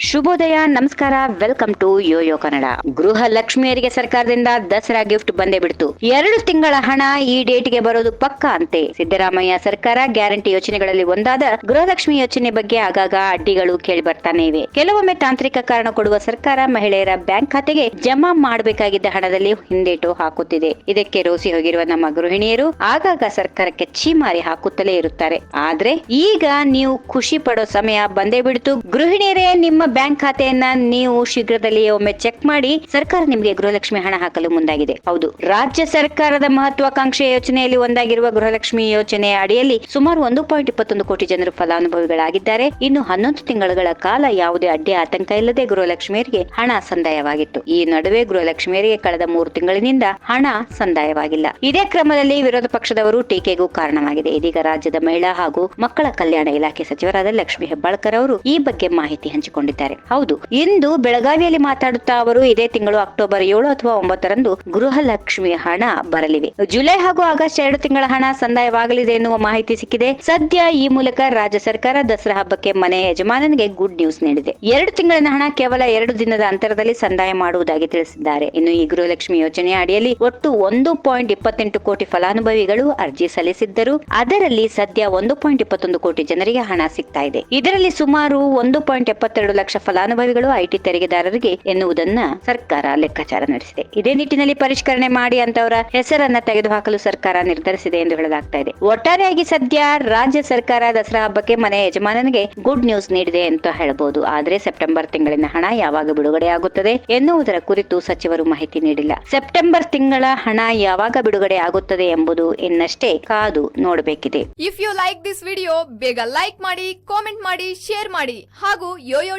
ಶುಭೋದಯ, ನಮಸ್ಕಾರ, welcome to Yoyo Kannada. ಗೃಹ ಲಕ್ಷ್ಮಿಯರಿಗೆ ಸರ್ಕಾರದಿಂದ ದಸರಾ ಗಿಫ್ಟ್ ಬಂದೇ ಬಿಡ್ತು. ಎರಡು ತಿಂಗಳ ಹಣ ಈ ಡೇಟ್ಗೆ ಬರೋದು ಪಕ್ಕ ಅಂತೆ. ಸಿದ್ದರಾಮಯ್ಯ ಸರ್ಕಾರ ಗ್ಯಾರಂಟಿ ಯೋಜನೆಗಳಲ್ಲಿ ಒಂದಾದ ಗೃಹಲಕ್ಷ್ಮಿ ಯೋಜನೆ ಬಗ್ಗೆ ಆಗಾಗ ಅಡ್ಡಿಗಳು ಕೇಳಿ ಬರ್ತಾನೆ ಇವೆ. ಕೆಲವೊಮ್ಮೆ ತಾಂತ್ರಿಕ ಕಾರಣ ಕೊಡುವ ಸರ್ಕಾರ ಮಹಿಳೆಯರ ಬ್ಯಾಂಕ್ ಖಾತೆಗೆ ಜಮಾ ಮಾಡಬೇಕಾಗಿದ್ದ ಹಣದಲ್ಲಿ ಹಿಂದೇಟು ಹಾಕುತ್ತಿದೆ. ಇದಕ್ಕೆ ರೋಸಿ ಹೋಗಿರುವ ನಮ್ಮ ಗೃಹಿಣಿಯರು ಆಗಾಗ ಸರ್ಕಾರಕ್ಕೆ ಛೀಮಾರಿ ಹಾಕುತ್ತಲೇ ಇರುತ್ತಾರೆ. ಆದ್ರೆ ಈಗ ನೀವು ಖುಷಿ ಪಡೋ ಸಮಯ ಬಂದೇ ಬಿಡ್ತು. ಗೃಹಿಣಿಯರೇ, ನಿಮ್ಮ ಬ್ಯಾಂಕ್ ಖಾತೆಯನ್ನ ನೀವು ಶೀಘ್ರದಲ್ಲಿಯೇ ಒಮ್ಮೆ ಚೆಕ್ ಮಾಡಿ ಸರ್ಕಾರ ನಿಮಗೆ ಗೃಹಲಕ್ಷ್ಮಿ ಹಣ ಹಾಕಲು ಮುಂದಾಗಿದೆ. ಹೌದು, ರಾಜ್ಯ ಸರ್ಕಾರದ ಮಹತ್ವಾಕಾಂಕ್ಷೆಯ ಯೋಜನೆಯಲ್ಲಿ ಒಂದಾಗಿರುವ ಗೃಹಲಕ್ಷ್ಮಿ ಯೋಜನೆಯ ಅಡಿಯಲ್ಲಿ ಸುಮಾರು ಒಂದು ಪಾಯಿಂಟ್ ಇಪ್ಪತ್ತೊಂದು ಕೋಟಿ ಜನರು ಫಲಾನುಭವಿಗಳಾಗಿದ್ದಾರೆ. ಇನ್ನು ಹನ್ನೊಂದು ತಿಂಗಳುಗಳ ಕಾಲ ಯಾವುದೇ ಅಡ್ಡಿ ಆತಂಕ ಇಲ್ಲದೆ ಗೃಹಲಕ್ಷ್ಮಿಯರಿಗೆ ಹಣ ಸಂದಾಯವಾಗಿತ್ತು. ಈ ನಡುವೆ ಗೃಹಲಕ್ಷ್ಮಿಯರಿಗೆ ಕಳೆದ ಮೂರು ತಿಂಗಳಿನಿಂದ ಹಣ ಸಂದಾಯವಾಗಿಲ್ಲ. ಇದೇ ಕ್ರಮದಲ್ಲಿ ವಿರೋಧ ಪಕ್ಷದವರು ಟೀಕೆಗೂ ಕಾರಣವಾಗಿದೆ. ಇದೀಗ ರಾಜ್ಯದ ಮಹಿಳಾ ಹಾಗೂ ಮಕ್ಕಳ ಕಲ್ಯಾಣ ಇಲಾಖೆ ಸಚಿವರಾದ ಲಕ್ಷ್ಮಿ ಹೆಬ್ಬಾಳ್ಕರ್ ಅವರು ಈ ಬಗ್ಗೆ ಮಾಹಿತಿ ಹಂಚಿಕೊಂಡಿದ್ದಾರೆ. ಹೌದು, ಇಂದು ಬೆಳಗಾವಿಯಲ್ಲಿ ಮಾತಾಡುತ್ತಾ ಅವರು ಇದೇ ತಿಂಗಳು ಅಕ್ಟೋಬರ್ ಏಳು ಅಥವಾ ಒಂಬತ್ತರಂದು ಗೃಹಲಕ್ಷ್ಮಿ ಹಣ ಬರಲಿವೆ. ಜುಲೈ ಹಾಗೂ ಆಗಸ್ಟ್ ಎರಡು ತಿಂಗಳ ಹಣ ಸಂದಾಯವಾಗಲಿದೆ ಎನ್ನುವ ಮಾಹಿತಿ ಸಿಕ್ಕಿದೆ. ಸದ್ಯ ಈ ಮೂಲಕ ರಾಜ್ಯ ಸರ್ಕಾರ ದಸರಾ ಹಬ್ಬಕ್ಕೆ ಮನೆ ಯಜಮಾನನಿಗೆ ಗುಡ್ ನ್ಯೂಸ್ ನೀಡಿದೆ. ಎರಡು ತಿಂಗಳಿನ ಹಣ ಕೇವಲ ಎರಡು ದಿನದ ಅಂತರದಲ್ಲಿ ಸಂದಾಯ ಮಾಡುವುದಾಗಿ ತಿಳಿಸಿದ್ದಾರೆ. ಇನ್ನು ಈ ಗೃಹಲಕ್ಷ್ಮಿ ಯೋಜನೆಯ ಅಡಿಯಲ್ಲಿ ಒಟ್ಟು ಒಂದು ಪಾಯಿಂಟ್ ಇಪ್ಪತ್ತೆಂಟು ಕೋಟಿ ಫಲಾನುಭವಿಗಳು ಅರ್ಜಿ ಸಲ್ಲಿಸಿದ್ದರು. ಅದರಲ್ಲಿ ಸದ್ಯ ಒಂದು ಪಾಯಿಂಟ್ ಇಪ್ಪತ್ತೊಂದು ಕೋಟಿ ಜನರಿಗೆ ಹಣ ಸಿಗ್ತಾ ಇದೆ. ಇದರಲ್ಲಿ ಸುಮಾರು ಒಂದು ಪಾಯಿಂಟ್ ಎಪ್ಪತ್ತೆರಡು ಲಕ್ಷ ಫಲಾನುಭವಿಗಳು ಐಟಿ ತೆರಿಗೆದಾರರಿಗೆ ಎನ್ನುವುದನ್ನ ಸರ್ಕಾರ ಲೆಕ್ಕಾಚಾರ ನಡೆಸಿದೆ. ಇದೇ ನಿಟ್ಟಿನಲ್ಲಿ ಪರಿಷ್ಕರಣೆ ಮಾಡಿ ಅಂತವರ ಹೆಸರನ್ನ ತೆಗೆದುಹಾಕಲು ಸರ್ಕಾರ ನಿರ್ಧರಿಸಿದೆ ಎಂದು ಹೇಳಲಾಗ್ತಾ ಇದೆ. ಒಟ್ಟಾರೆಯಾಗಿ ಸದ್ಯ ರಾಜ್ಯ ಸರ್ಕಾರ ದಸರಾ ಹಬ್ಬಕ್ಕೆ ಮನೆ ಯಜಮಾನನಿಗೆ ಗುಡ್ ನ್ಯೂಸ್ ನೀಡಿದೆ ಅಂತ ಹೇಳಬಹುದು ಆದ್ರೆ ಸೆಪ್ಟೆಂಬರ್ ತಿಂಗಳಿನ ಹಣ ಯಾವಾಗ ಬಿಡುಗಡೆಯಾಗುತ್ತದೆ ಎನ್ನುವುದರ ಕುರಿತು ಸಚಿವರು ಮಾಹಿತಿ ನೀಡಿಲ್ಲ. ಸೆಪ್ಟೆಂಬರ್ ತಿಂಗಳ ಹಣ ಯಾವಾಗ ಬಿಡುಗಡೆ ಆಗುತ್ತದೆ ಎಂಬುದು ಇನ್ನಷ್ಟೇ ಕಾದು ನೋಡಬೇಕಿದೆ. If you like this video ಬೇಗ ಲೈಕ್ ಮಾಡಿ ಕಾಮೆಂಟ್ ಮಾಡಿ ಶೇರ್ ಮಾಡಿ ಹಾಗೂ ಯೋಯೋ